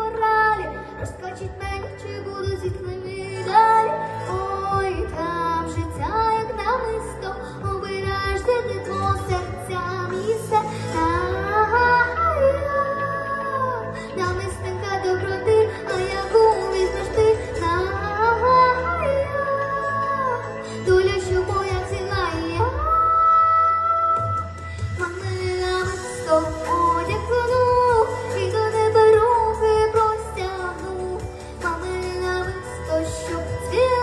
коралі, розкачуть мені, чи буду зіткнені. feel